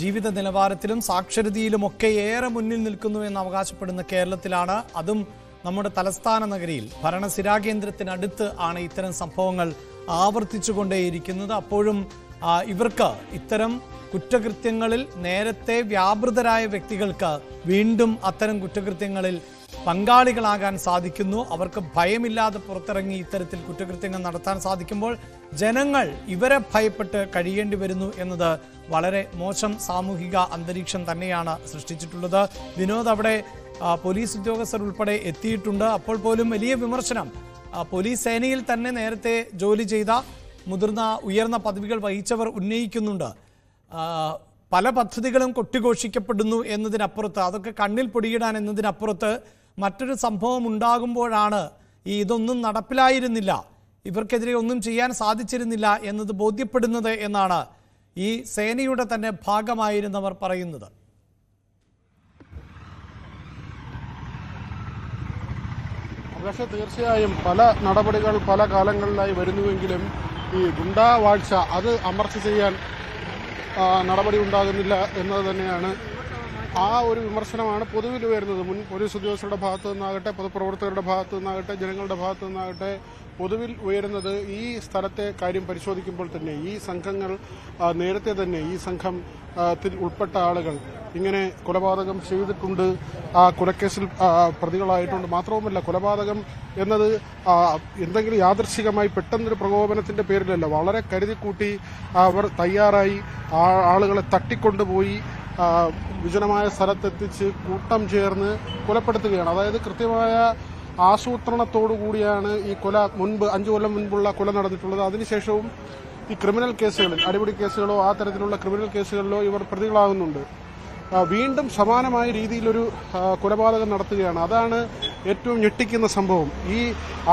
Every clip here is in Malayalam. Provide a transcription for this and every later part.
ജീവിത നിലവാരത്തിലും സാക്ഷരതയിലും ഒക്കെ ഏറെ മുന്നിൽ നിൽക്കുന്നു എന്ന് അവകാശപ്പെടുന്ന കേരളത്തിലാണ്. അതും നമ്മുടെ തലസ്ഥാന നഗരിയിൽ. ഭരണസിരാകേന്ദ്രത്തിനടുത്ത് ആണ് ഇത്തരം സംഭവങ്ങൾ ആവർത്തിച്ചുകൊണ്ടേയിരിക്കുന്നത്. അപ്പോഴും ഇവർക്ക് ഇത്തരം കുറ്റകൃത്യങ്ങളിൽ നേരത്തെ വ്യാപൃതരായ വ്യക്തികൾക്ക് വീണ്ടും അത്തരം കുറ്റകൃത്യങ്ങളിൽ പങ്കാളികളാകാൻ സാധിക്കുന്നു. അവർക്ക് ഭയമില്ലാതെ പുറത്തിറങ്ങി ഇത്തരത്തിൽ കുറ്റകൃത്യങ്ങൾ നടത്താൻ സാധിക്കുമ്പോൾ ജനങ്ങൾ ഇവരെ ഭയപ്പെട്ട് കഴിയേണ്ടി വരുന്നു എന്നത് വളരെ മോശം സാമൂഹിക അന്തരീക്ഷം തന്നെയാണ് സൃഷ്ടിച്ചിട്ടുള്ളത്. വിനോദ് അവിടെ പോലീസ് ഉദ്യോഗസ്ഥർ ഉൾപ്പെടെ എത്തിയിട്ടുണ്ട്. അപ്പോൾ പോലും വലിയ വിമർശനം പോലീസ് സേനയിൽ തന്നെ നേരത്തെ ജോലി ചെയ്ത മുതിർന്ന ഉയർന്ന പദവികൾ വഹിച്ചവർ ഉന്നയിക്കുന്നുണ്ട്. പല പദ്ധതികളും കൊട്ടിഘോഷിക്കപ്പെടുന്നു എന്നതിനപ്പുറത്ത് അതൊക്കെ കണ്ണിൽ പൊടിയിടാൻ എന്നതിനപ്പുറത്ത് മറ്റൊരു സംഭവം ഉണ്ടാകുമ്പോഴാണ് ഈ ഇതൊന്നും നടപ്പിലായിരുന്നില്ല. ഇവർക്കെതിരെ ഒന്നും ചെയ്യാൻ സാധിച്ചിരുന്നില്ല എന്നത് ബോധ്യപ്പെടുന്നത് എന്നാണ് ഈ സേനയുടെ തന്നെ ഭാഗമായിരുന്നവർ പറയുന്നത്. പക്ഷേ തീർച്ചയായും പല നടപടികൾ പല കാലങ്ങളിലായി വരുന്നുവെങ്കിലും ഈ ഗുണ്ടാ വാഴ്ച അത് അമർച്ച ചെയ്യാൻ നടപടി ഉണ്ടാകുന്നില്ല എന്നത് തന്നെയാണ് ആ ഒരു വിമർശനമാണ് പൊതുവിൽ വരുന്നത്. മുൻ പോലീസ് ഉദ്യോഗസ്ഥരുടെ ഭാഗത്തു നിന്നാകട്ടെ പൊതുപ്രവർത്തകരുടെ ഭാഗത്തു നിന്നാകട്ടെ ജനങ്ങളുടെ ഭാഗത്തു നിന്നാകട്ടെ പൊതുവിൽ ഉയരുന്നത് ഈ സ്ഥലത്തെ കാര്യം പരിശോധിക്കുമ്പോൾ തന്നെ ഈ സംഘങ്ങൾ നേരത്തെ തന്നെ ഈ സംഘത്തിൽ ഉൾപ്പെട്ട ആളുകൾ ഇങ്ങനെ കൊലപാതകം ചെയ്തിട്ടുണ്ട്. ആ കൊലക്കേസിൽ പ്രതികളായിട്ടുണ്ട്. മാത്രവുമല്ല കൊലപാതകം എന്നത് എന്തെങ്കിലും യാദർശികമായി പെട്ടെന്നൊരു പ്രകോപനത്തിന്റെ പേരിലല്ല വളരെ കരുതിക്കൂട്ടി അവർ തയ്യാറായി ആളുകളെ തട്ടിക്കൊണ്ടുപോയി വിജനമായ സ്ഥലത്തെത്തിച്ച് കൂട്ടം ചേർന്ന് കൊലപ്പെടുത്തുകയാണ്. അതായത് കൃത്യമായ ആസൂത്രണത്തോടു കൂടിയാണ് ഈ കൊല മുൻപ് അഞ്ചു കൊല്ലം മുൻപുള്ള കൊല നടന്നിട്ടുള്ളത്. അതിനുശേഷവും ഈ ക്രിമിനൽ കേസുകളിൽ അടിപിടി കേസുകളോ ആ തരത്തിലുള്ള ക്രിമിനൽ കേസുകളിലോ ഇവർ പ്രതികളാകുന്നുണ്ട്. വീണ്ടും സമാനമായ രീതിയിലൊരു കൊലപാതകം നടത്തുകയാണ്. അതാണ് ഏറ്റവും ഞെട്ടിക്കുന്ന സംഭവം. ഈ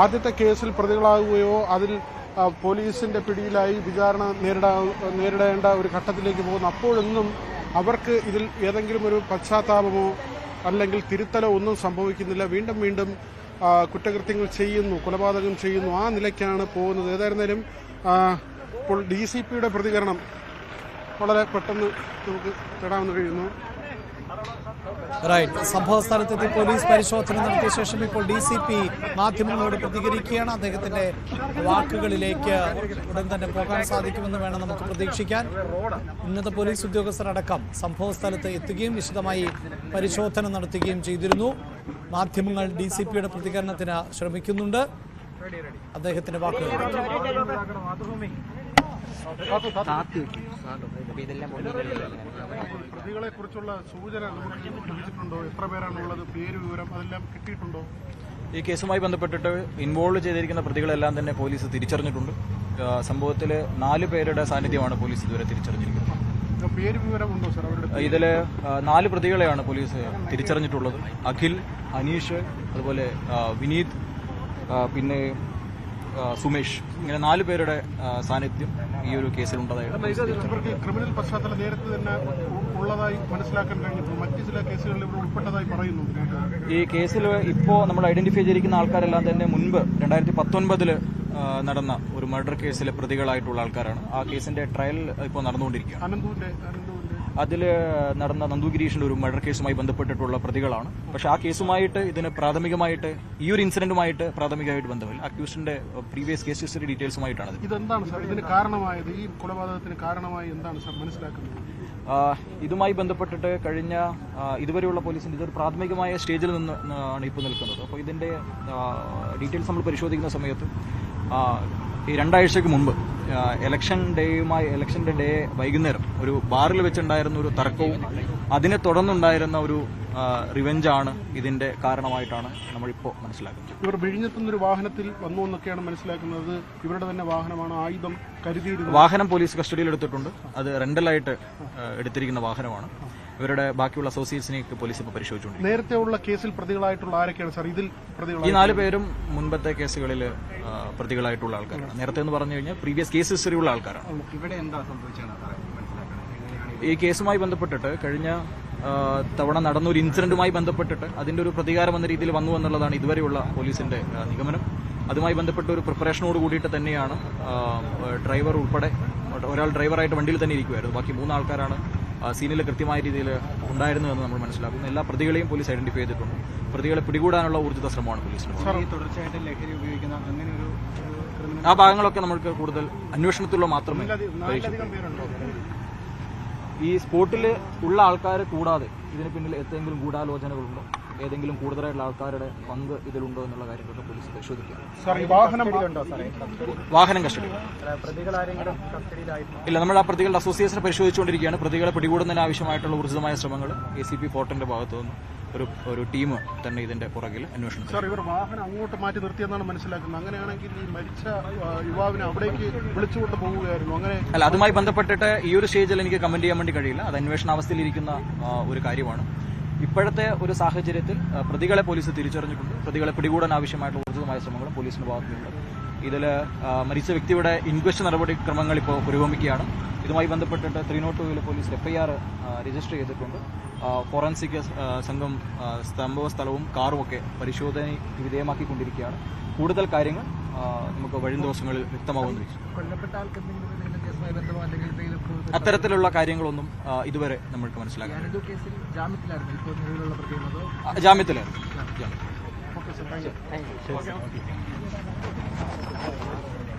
ആദ്യത്തെ കേസിൽ പ്രതികളാകുകയോ അതിൽ പോലീസിന്റെ പിടിയിലായി വിചാരണ നേരിടാ നേരിടേണ്ട ഒരു ഘട്ടത്തിലേക്ക് പോകുന്ന അപ്പോഴൊന്നും അവർക്ക് ഇതിൽ ഏതെങ്കിലും ഒരു പശ്ചാത്താപമോ അല്ലെങ്കിൽ തിരുത്തലോ ഒന്നും സംഭവിക്കുന്നില്ല. വീണ്ടും വീണ്ടും കുറ്റകൃത്യങ്ങൾ ചെയ്യുന്നു കൊലപാതകം ചെയ്യുന്നു. ആ നിലയ്ക്കാണ് പോകുന്നത്. ഏതായിരുന്നാലും ഇപ്പോൾ ഡി സി പിയുടെ പ്രതികരണം വളരെ പെട്ടെന്ന് നമുക്ക് തേടാമെന്ന് കഴിയുന്നു. റൈറ്റ് സംഭവ സ്ഥലത്തെത്തി പോലീസ് പരിശോധന നടത്തിയ ശേഷം ഇപ്പോൾ ഡി സി പി മാധ്യമങ്ങളോട് പ്രതികരിക്കുകയാണ്. അദ്ദേഹത്തിന്റെ വാക്കുകളിലേക്ക് ഉടൻ തന്നെ പോകാൻ സാധിക്കുമെന്ന് വേണം നമുക്ക് പ്രതീക്ഷിക്കാൻ. ഉന്നത പോലീസ് ഉദ്യോഗസ്ഥരടക്കം സംഭവ സ്ഥലത്ത് എത്തുകയും വിശദമായി പരിശോധന നടത്തുകയും ചെയ്തിരുന്നു. മാധ്യമങ്ങൾ ഡി സി പിയുടെ പ്രതികരണത്തിന് ശ്രമിക്കുന്നുണ്ട്. അദ്ദേഹത്തിന്റെ വാക്കുകൾ പ്രതികളെ കുറിച്ചുള്ള സൂചന ലഭിച്ചിട്ടുണ്ടോ? എത്ര പേരാണുള്ളത്? പേര് വിവരം അതെല്ലാം കിട്ടിയിട്ടുണ്ടോ? ഈ കേസുമായി ബന്ധപ്പെട്ടിട്ട് ഇൻവോൾവ് ചെയ്തിരിക്കുന്ന പ്രതികളെല്ലാം തന്നെ പോലീസ് തിരിച്ചറിഞ്ഞിട്ടുണ്ട്. സംഭവത്തിൽ നാല് പേരുടെ സാന്നിധ്യമാണ് പോലീസ് ഇതുവരെ തിരിച്ചറിഞ്ഞിരിക്കുന്നത്. ഇതിലെ ഇതിൽ നാല് പ്രതികളെയാണ് പോലീസ് തിരിച്ചറിഞ്ഞിട്ടുള്ളത്. അഖിൽ അനീഷ് അതുപോലെ വിനീത് പിന്നെ സുമേഷ്. ഇങ്ങനെ നാല് പേരുടെ സാന്നിധ്യം ഈ ഒരു കേസിൽ ഉണ്ടായിരുന്നു ക്രിമിനൽ പശ്ചാത്തലം നേരത്തെ തന്നെ ഉള്ളതായി മനസ്സിലാക്കാൻ കഴിഞ്ഞു. മറ്റു ചില കേസുകളിൽ ഇവർ ഉൾപ്പെട്ടതായി പറയുന്നു. ഈ കേസിൽ ഇപ്പോൾ നമ്മൾ ഐഡന്റിഫൈ ചെയ്തിരിക്കുന്ന ആൾക്കാരെല്ലാം തന്നെ മുൻപ് രണ്ടായിരത്തി പത്തൊൻപതിൽ നടന്ന ഒരു മർഡർ കേസിലെ പ്രതികളായിട്ടുള്ള ആൾക്കാരാണ്. ആ കേസിന്റെ ട്രയൽ ഇപ്പോൾ നടന്നുകൊണ്ടിരിക്കുകയാണ്. അതിൽ നടന്ന നന്ദുഗിരീഷിന്റെ ഒരു മർഡർ കേസുമായി ബന്ധപ്പെട്ടിട്ടുള്ള പ്രതികളാണ്. പക്ഷേ ആ കേസുമായിട്ട് ഇതിന് പ്രാഥമികമായിട്ട് ഈ ഒരു ഇൻസിഡന്റുമായിട്ട് പ്രാഥമികമായിട്ട് ബന്ധമില്ല. അക്യൂസിന്റെ പ്രീവിയസ് കേസ് ഹിസ്റ്ററി ഡീറ്റെയിൽസുമായിട്ടാണ് ഇത് ഇതെന്താണ് സാർ? ഇതിന് കാരണമായത്? ഈ കൊലപാതകത്തിന് കാരണമായി എന്താണ് സാർ മനസ്സിലാക്കുന്നത്? ഇതുമായി ബന്ധപ്പെട്ടിട്ട് കഴിഞ്ഞ ഇതുവരെയുള്ള പോലീസിന്റെ ഇതൊരു പ്രാഥമികമായ സ്റ്റേജിൽ നിന്നാണ് ആണ് ഇപ്പോൾ നിൽക്കുന്നത്. അപ്പോൾ ഇതിന്റെ ഡീറ്റെയിൽസ് നമ്മൾ പരിശോധിക്കുന്ന സമയത്ത് ഈ രണ്ടാഴ്ചയ്ക്ക് മുമ്പ് ഇലക്ഷൻ ഡേയുമായി ഇലക്ഷന്റെ ഡേ വൈകുന്നേരം ഒരു ബാറിൽ വെച്ചുണ്ടായിരുന്ന ഒരു തർക്കവും അതിനെ തുടർന്നുണ്ടായിരുന്ന ഒരു റിവെഞ്ചാണ് ഇതിന്റെ കാരണമായിട്ടാണ് നമ്മളിപ്പോൾ മനസ്സിലാക്കുന്നത്. ഇവർ വിഴിഞ്ഞെത്തുന്നൊരു വാഹനത്തിൽ വന്നു എന്നൊക്കെയാണ് മനസ്സിലാക്കുന്നത്. ഇവരുടെ തന്നെ വാഹനമാണ് ആയുധം കരുതിയിരുന്നത് വാഹനം പോലീസ് കസ്റ്റഡിയിൽ എടുത്തിട്ടുണ്ട്. അത് റെന്റലായിട്ട് എടുത്തിരിക്കുന്ന വാഹനമാണ്. ഇവരുടെ ബാക്കിയുള്ള അസോസിയേഷനെയൊക്കെ പോലീസ് ഇപ്പോൾ പരിശോധിച്ചുണ്ട് നേരത്തെ ഉള്ള കേസിൽ പ്രതികളായിട്ടുള്ള ആരൊക്കെയാണ് സാർ? ഇതിൽ ഈ നാല് പേരും മുൻപത്തെ കേസുകളിൽ പ്രതികളായിട്ടുള്ള ആൾക്കാരാണ്. നേരത്തെ എന്ന് പറഞ്ഞു കഴിഞ്ഞാൽ പ്രീവിയസ് കേസ് ഹിസ്റ്ററി ഉള്ള ആൾക്കാരാണ്. ഇവിടെ എന്താ സംഭവിച്ചത് ഈ കേസുമായി ബന്ധപ്പെട്ടിട്ട് കഴിഞ്ഞ തവണ നടന്ന ഒരു ഇൻസിഡന്റുമായി ബന്ധപ്പെട്ടിട്ട് അതിന്റെ ഒരു പ്രതികാരം എന്ന രീതിയിൽ വന്നു എന്നുള്ളതാണ് ഇതുവരെയുള്ള പോലീസിന്റെ നിഗമനം. അതുമായി ബന്ധപ്പെട്ട ഒരു പ്രിപ്പറേഷനോട് കൂടിയിട്ട് തന്നെയാണ് ഡ്രൈവർ ഉൾപ്പെടെ ഒരാൾ ഡ്രൈവറായിട്ട് വണ്ടിയിൽ തന്നെ ഇരിക്കുമായിരുന്നു ബാക്കി മൂന്ന് ആൾക്കാരാണ് സീനിൽ കൃത്യമായ രീതിയിൽ ഉണ്ടായിരുന്നു എന്ന് നമ്മൾ മനസ്സിലാക്കുന്നു. എല്ലാ പ്രതികളെയും പോലീസ് ഐഡന്റിഫൈ ചെയ്തിട്ടുണ്ട്. പ്രതികളെ പിടികൂടാനുള്ള ഊർജിത ശ്രമമാണ് പോലീസിന് തുടർച്ചയായിട്ട് ലഹരി ഉപയോഗിക്കുന്ന അങ്ങനെ ഒരു ആ ഭാഗങ്ങളൊക്കെ നമുക്ക് കൂടുതൽ അന്വേഷണത്തിലുള്ള മാത്രമേ ഈ സ്പോട്ടിൽ ഉള്ള ആൾക്കാരെ കൂടാതെ ഇതിന് പിന്നിൽ എന്തെങ്കിലും ഗൂഢാലോചനകളുണ്ടോ? ഏതെങ്കിലും കൂടുതലായിട്ടുള്ള ആൾക്കാരുടെ പങ്ക് ഇതിലുണ്ടോ എന്നുള്ള കാര്യങ്ങളൊക്കെ പോലീസ് പരിശോധിക്കുക സാർ ഈ വാഹനം കസ്റ്റഡി. പ്രതികൾ ആരെങ്കിലും കസ്റ്റഡിയിലായിട്ട് ഇല്ല നമ്മൾ ആ പ്രതികളുടെ അസോസിയേഷനെ പരിശോധിച്ചുകൊണ്ടിരിക്കുകയാണ്. പ്രതികളെ പിടികൂടുന്നതിന് ആവശ്യമായിട്ടുള്ള ഊർജിതമായ ശ്രമങ്ങൾ എ സി പി ഫോർട്ടിന്റെ ഭാഗത്തു നിന്ന് ഒരു ഒരു ടീം തന്നെ ഇതിന്റെ പുറകിൽ അന്വേഷണം സാർ ഇവർ വാഹനം അങ്ങോട്ട് മാറ്റി നിർത്തിയെന്നാണ് മനസ്സിലാക്കുന്നത്. അങ്ങനെയാണെങ്കിൽ ഈ മരിച്ച യുവാവിനെ അവിടേക്ക് വിളിച്ചുകൊണ്ട് പോവുകയായിരുന്നു. അങ്ങനെ അല്ല അതുമായി ബന്ധപ്പെട്ടിട്ട് ഈ ഒരു സ്റ്റേജിൽ എനിക്ക് കമന്റ് ചെയ്യാൻ വേണ്ടി കഴിയില്ല. അത് അന്വേഷണാവസ്ഥയിലിരിക്കുന്ന ഒരു കാര്യമാണ്. ഇപ്പോഴത്തെ ഒരു സാഹചര്യത്തിൽ പ്രതികളെ പോലീസ് തിരിച്ചറിഞ്ഞിട്ടുണ്ട്. പ്രതികളെ പിടികൂടാൻ ആവശ്യമായിട്ടുള്ള ഊർജിതമായ ശ്രമങ്ങളും പോലീസിന്റെ ഭാഗത്തുനിന്നുണ്ട്. ഇതിൽ മരിച്ച വ്യക്തിയുടെ ഇൻക്വസ്റ്റ് നടപടിക്രമങ്ങൾ ഇപ്പോൾ പുരോഗമിക്കുകയാണ്. ഇതുമായി ബന്ധപ്പെട്ടിട്ട് ത്രീ നോട്ട് ടൂവിൽ പോലീസ് എഫ്ഐആർ രജിസ്റ്റർ ചെയ്തിട്ടുണ്ട്. ഫോറൻസിക് സംഘം സംഭവ സ്ഥലവും കാറും ഒക്കെ പരിശോധന വിധേയമാക്കിക്കൊണ്ടിരിക്കുകയാണ്. കൂടുതൽ കാര്യങ്ങൾ നമുക്ക് വരും ദിവസങ്ങളിൽ വിശ്വസിക്കുന്നു കൊല്ലപ്പെട്ട ആൾക്ക് അല്ലെങ്കിൽ എന്തെങ്കിലും അത്തരത്തിലുള്ള കാര്യങ്ങളൊന്നും ഇതുവരെ നമ്മൾക്ക് മനസ്സിലാക്കാൻ ജാമ്യത്തിലെ ജാമ്യത്തിലായിരുന്നു.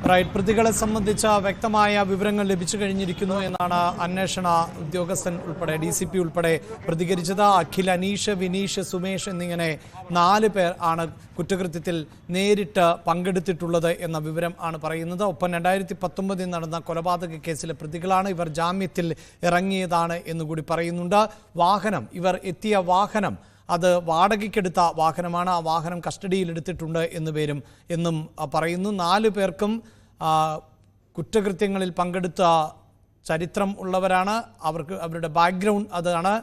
റൈറ്റ് പ്രതികളെ സംബന്ധിച്ച വ്യക്തമായ വിവരങ്ങൾ ലഭിച്ചു കഴിഞ്ഞിരിക്കുന്നു എന്നാണ് അന്വേഷണ ഉദ്യോഗസ്ഥൻ ഉൾപ്പെടെ ഡി സി പി ഉൾപ്പെടെ പ്രതികരിച്ചത്. അഖിൽ അനീഷ് വിനീഷ് സുമേഷ് എന്നിങ്ങനെ നാല് പേർ ആണ് കുറ്റകൃത്യത്തിൽ നേരിട്ട് പങ്കെടുത്തിട്ടുള്ളത് എന്ന വിവരം ആണ് പറയുന്നത്. ഒപ്പം രണ്ടായിരത്തി പത്തൊമ്പതിൽ നടന്ന കൊലപാതക കേസിലെ പ്രതികളാണ് ഇവർ ജാമ്യത്തിൽ ഇറങ്ങിയതാണ് എന്നുകൂടി പറയുന്നുണ്ട്. വാഹനം ഇവർ എത്തിയ വാഹനം അത് വാടകയ്ക്കെടുത്ത വാഹനമാണ്. ആ വാഹനം കസ്റ്റഡിയിലെടുത്തിട്ടുണ്ട് എന്ന് പേരും എന്നും പറയുന്നു. നാല് പേർക്കും കുറ്റകൃത്യങ്ങളിൽ പങ്കെടുത്ത ചരിത്രം ഉള്ളവരാണ്. അവർക്ക് അവരുടെ ബാക്ക്ഗ്രൗണ്ട് അതാണ്.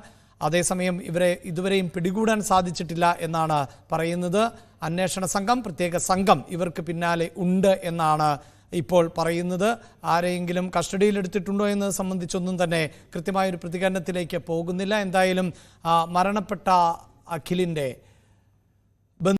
അതേസമയം ഇവരെ ഇതുവരെയും പിടികൂടാൻ സാധിച്ചിട്ടില്ല എന്നാണ് പറയുന്നത്. അന്വേഷണ സംഘം പ്രത്യേക സംഘം ഇവർക്ക് പിന്നാലെ ഉണ്ട് എന്നാണ് ഇപ്പോൾ പറയുന്നത്. ആരെയെങ്കിലും കസ്റ്റഡിയിലെടുത്തിട്ടുണ്ടോ എന്നത് സംബന്ധിച്ചൊന്നും തന്നെ കൃത്യമായൊരു പ്രതികരണത്തിലേക്ക് പോകുന്നില്ല. എന്തായാലും മരണപ്പെട്ട അഖിലിൻ്റെ